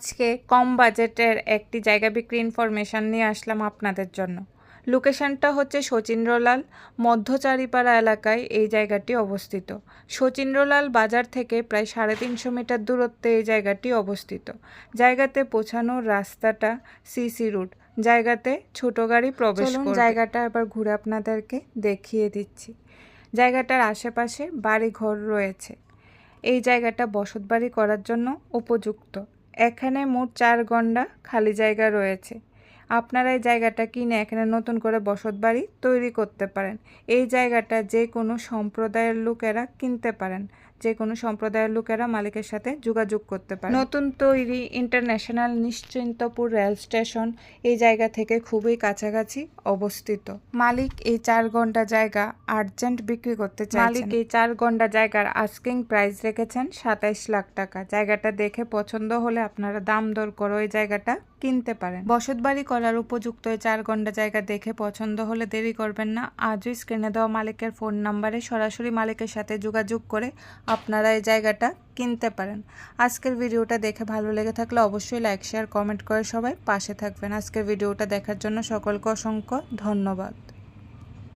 আজকে কম বাজেটের একটি জায়গা বিক্রি ইনফরমেশন নিয়ে আসলাম আপনাদের জন্য। লোকেশনটা হচ্ছে শচীন্দ্রলাল মধ্যচারিপাড়া এলাকায় এই জায়গাটি অবস্থিত। শচীন্দ্রলাল বাজার থেকে প্রায় সাড়ে তিনশো মিটার দূরত্বে এই জায়গাটি অবস্থিত। জায়গাতে পৌঁছানোর রাস্তাটা সিসি রুট জায়গাতে ছোট গাড়ি প্রবেশ জায়গাটা এবার ঘুরে আপনাদেরকে দেখিয়ে দিচ্ছি। জায়গাটার আশেপাশে বাড়ি ঘর রয়েছে। এই জায়গাটা বসতবাড়ি করার জন্য উপযুক্ত। এখানে মোট চার গন্ডা খালি জায়গা রয়েছে। আপনারা এই জায়গাটা কিনে এখানে নতুন করে বসত বাড়ি তৈরি করতে পারেন। এই জায়গাটা যে কোনো সম্প্রদায়ের লোকেরা কিনতে পারেন। যে কোনো সম্প্রদায়ের লোকেরা মালিকের সাথে যোগাযোগ করতে পারে। নতুন তৈরি ইন্টারন্যাশনাল নিশ্চিন্তপুর রেল স্টেশন এই জায়গা থেকে খুবই কাছাকাছি অবস্থিত। মালিক এই চার ঘণ্টা জায়গা আর্জেন্ট বিক্রি করতে চান মালিক এই চার ঘণ্টা জায়গার আস্কিং প্রাইস রেখেছেন সাতাইশ লাখ টাকা। জায়গাটা দেখে পছন্দ হলে আপনারা দাম দর করে ওই জায়গাটা কিনতে পারেন। বসতবাড়ি করার উপযুক্ত এই চার ঘণ্টা জায়গা দেখে পছন্দ হলে দেরি করবেন না। আজই স্ক্রিনে দেওয়া মালিকের ফোন নাম্বারে সরাসরি মালিকের সাথে যোগাযোগ করে আপনারা এই জায়গাটা কিনতে পারেন। আজকের ভিডিওটা দেখে ভালো লেগে থাকলে অবশ্যই লাইক শেয়ার কমেন্ট করে সবাই পাশে থাকবেন। আজকের ভিডিওটা দেখার জন্য সকলকে অসংখ্য ধন্যবাদ।